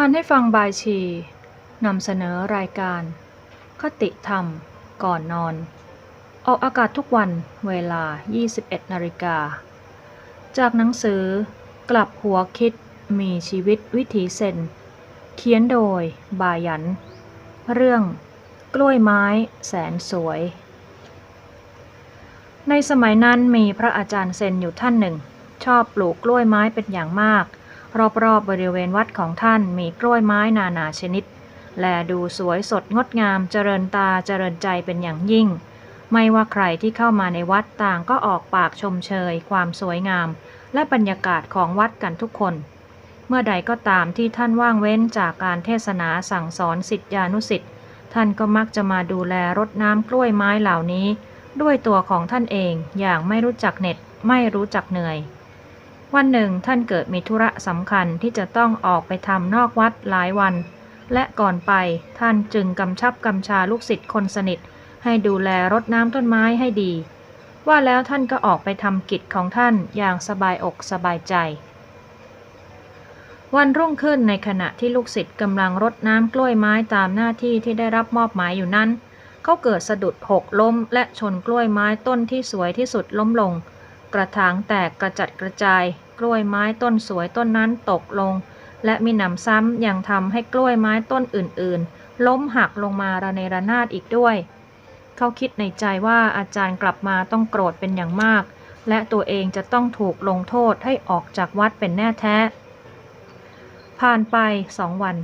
อ่านให้ฟังบายชีนำเสนอรายการ คติธรรม ก่อนนอน ออกอากาศทุกวันเวลา 21นาฬิกา จากหนังสือกลับหัวคิดมีชีวิตวิถีเซน เขียนโดยบายัน เรื่องกล้วยไม้แสนสวย ในสมัยนั้นมีพระอาจารย์เซนอยู่ท่านหนึ่ง ชอบปลูกกล้วยไม้เป็นอย่างมาก รอบๆบบริเวณวัดของท่านมีกล้วยไม้นานาชนิด แลดูสวยสดงดงามเจริญตาเจริญใจเป็นอย่างยิ่ง ไม่ว่าใครที่เข้ามาในวัดต่างก็ออกปากชมเชย ความสวยงาม และบรรยากาศของวัดกันทุกคน เมื่อใดก็ตามที่ท่านว่างเว้นจากการเทศนาสั่งสอนสิทธิานุสิทธิ์ท่านก็มักจะมาดูแลรดน้ำกล้วยไม้เหล่านี้ ด้วยตัวของท่านเองอย่างไม่รู้จักเหน็ดไม่รู้จักเหนื่อย วันหนึ่งท่านเกิดมีธุระสำคัญที่จะต้องออกไปทำนอกวัดหลายวัน และก่อนไปท่านจึงกำชับกำชาลูกศิษย์คนสนิท ให้ดูแลรดน้ำต้นไม้ให้ดี ว่าแล้วท่านก็ออกไปทำกิจของท่านอย่างสบายอกสบายใจ วันรุ่งขึ้นในขณะที่ลูกศิษย์กำลังรดน้ำกล้วยไม้ตามหน้าที่ที่ได้รับมอบหมายอยู่นั้น เขาเกิดสะดุดหกล้มและชนกล้วยไม้ต้นที่สวยที่สุดล้มลง กระถางแตกกระจัดกระจาย กล้วยไม้ต้นสวยต้นนั้นตกลง และมีหนำซ้ำยังทำให้กล้วยไม้ต้นอื่นๆ ล้มหักลงมาระเนระนาดอีกด้วย เขาคิดในใจว่าอาจารย์กลับมาต้องโกรธเป็นอย่างมาก และตัวเองจะต้องถูกลงโทษให้ออกจากวัดเป็นแน่แท้ ผ่านไปสองวัน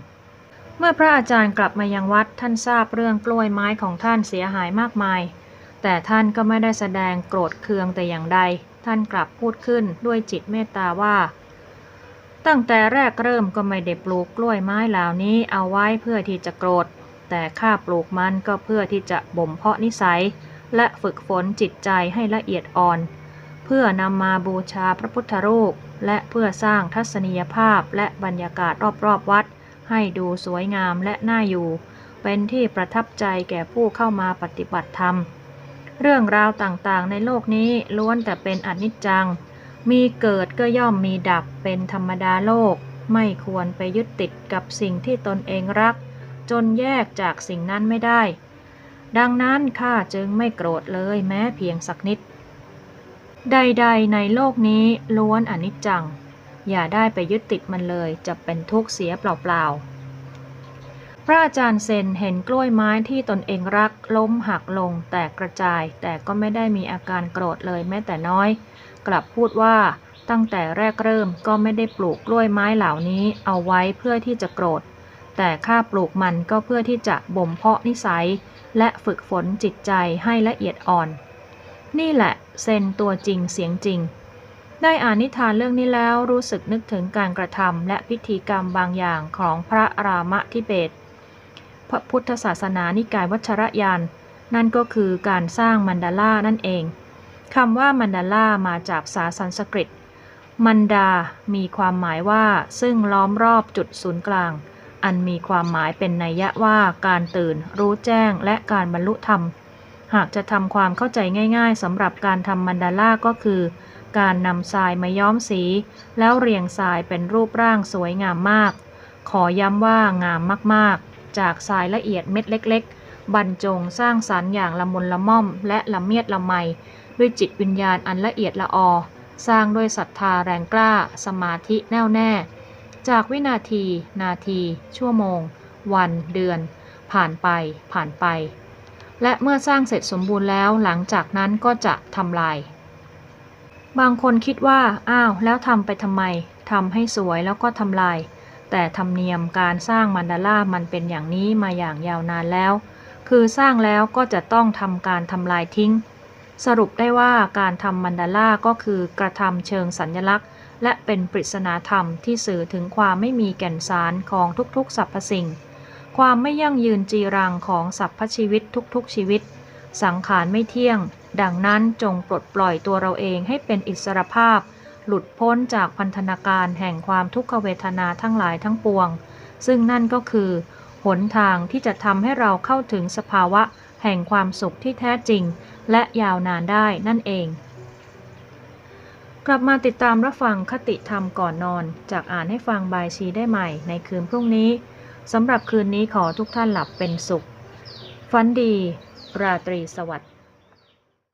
เมื่อพระอาจารย์กลับมายังวัดท่านทราบเรื่องกล้วยไม้ของท่านเสียหายมากมาย แต่ท่านก็ไม่ได้แสดงโกรธเคืองแต่อย่างใด ท่านกลับพูดขึ้นด้วยจิตเมตตาว่า ตั้งแต่แรกเริ่มก็ไม่ได้ปลูกกล้วยไม้เหล่านี้เอาไว้เพื่อที่จะโกรธ แต่ข้าปลูกมันก็เพื่อที่จะบ่มเพาะนิสัย และฝึกฝนจิตใจให้ละเอียดอ่อน เพื่อนำมาบูชาพระพุทธรูป และเพื่อสร้างทัศนียภาพและบรรยากาศรอบๆวัด ให้ดูสวยงามและน่าอยู่ เป็นที่ประทับใจแก่ผู้เข้ามาปฏิบัติธรรม เรื่องราวต่างๆ ในโลกนี้ล้วนแต่เป็นอนิจจัง มีเกิดก็ย่อมมีดับเป็นธรรมดาโลก ไม่ควรไปยึดติดกับสิ่งที่ตนเองรัก จนแยกจากสิ่งนั้นไม่ได้ ดังนั้นข้าจึงไม่โกรธเลยแม้เพียงสักนิด ใด ๆ ในโลกนี้ล้วนอนิจจัง อย่าได้ไปยึดติดมันเลยจะเป็นทุกข์เสียเปล่าๆ พระอาจารย์เซนเห็นกล้วยไม้ที่ตนเองรักล้มหักลงแตกกระจาย แต่ก็ไม่ได้มีอาการโกรธเลยแม้แต่น้อย กลับพูดว่าตั้งแต่แรกเริ่มก็ไม่ได้ปลูกกล้วยไม้เหล่านี้เอาไว้เพื่อที่จะโกรธ แต่ข้าปลูกมันก็เพื่อที่จะบ่มเพาะนิสัย และฝึกฝนจิตใจให้ละเอียดอ่อน นี่แหละเซนตัวจริงเสียงจริง ได้อ่านนิทานเรื่องนี้แล้วรู้สึกนึกถึงการกระทำและพิธีกรรมบางอย่างของพระรามะทิเบต พระพุทธศาสนานิกายวัชรยาน นั่นก็คือการสร้างมันดาล่านั่นเองคำว่ามันดาลามาจากภาษาสันสกฤต มันดา มีความหมายว่าซึ่งล้อมรอบจุดศูนย์กลาง อันมีความหมายเป็นนัยยะว่าการตื่น รู้แจ้งและการบรรลุธรรม หากจะทำความเข้าใจง่าย ๆสำหรับการทำมันดาลาก็คือ การนำทรายมาย้อมสี แล้วเรียงทรายเป็นรูปร่างสวยงามมาก ขอย้ำว่างามมากๆ จากทรายละเอียดเม็ดเล็ก ๆ บรรจงสร้างสรรค์อย่างละมุนละม่อม และละเมียดละไม ด้วยจิตวิญญาณอันละเอียดละออ สร้างด้วยศรัทธาแรงกล้า สมาธิแน่วแน่ จากวินาที นาที ชั่วโมง วัน เดือน ผ่านไป ผ่านไป และเมื่อสร้างเสร็จสมบูรณ์แล้วหลังจากนั้นก็จะทำลาย บางคนคิดว่า อ้าว แล้วทำไปทำไมทำให้สวยแล้วก็ทำลาย แต่ธรรมเนียมการสร้างมันดาล่ามันเป็นอย่างนี้มาอย่างยาวนานแล้ว คือสร้างแล้วก็จะต้องทำการทำลายทิ้ง สรุปได้ว่าการทำมันดาล่าก็คือกระทำเชิงสัญญลักษณ์ และเป็นปริศนาธรรมที่สื่อถึงความไม่มีแก่นสารของทุกๆสรรพสิ่ง ความไม่ยั่งยืนจีรังของสรรพชีวิตทุกๆชีวิต สังขารไม่เที่ยง ดังนั้นจงปลดปล่อยตัวเราเองให้เป็นอิสรภาพ หลุดพ้นจากพันธนาการแห่งความทุกขเวทนาทั้งหลายทั้งปวง ซึ่งนั่นก็คือ หนทางที่จะทำให้เราเข้าถึงสภาวะแห่งความสุขที่แท้จริง และยาวนานได้นั่นเอง กลับมาติดตามรับฟังคติธรรมก่อนนอน จากอ่านให้ฟังบายชีได้ใหม่ในคืนพรุ่งนี้สำหรับคืนนี้ขอทุกท่านหลับเป็นสุขฝันดี ราตรีสวัสดิ์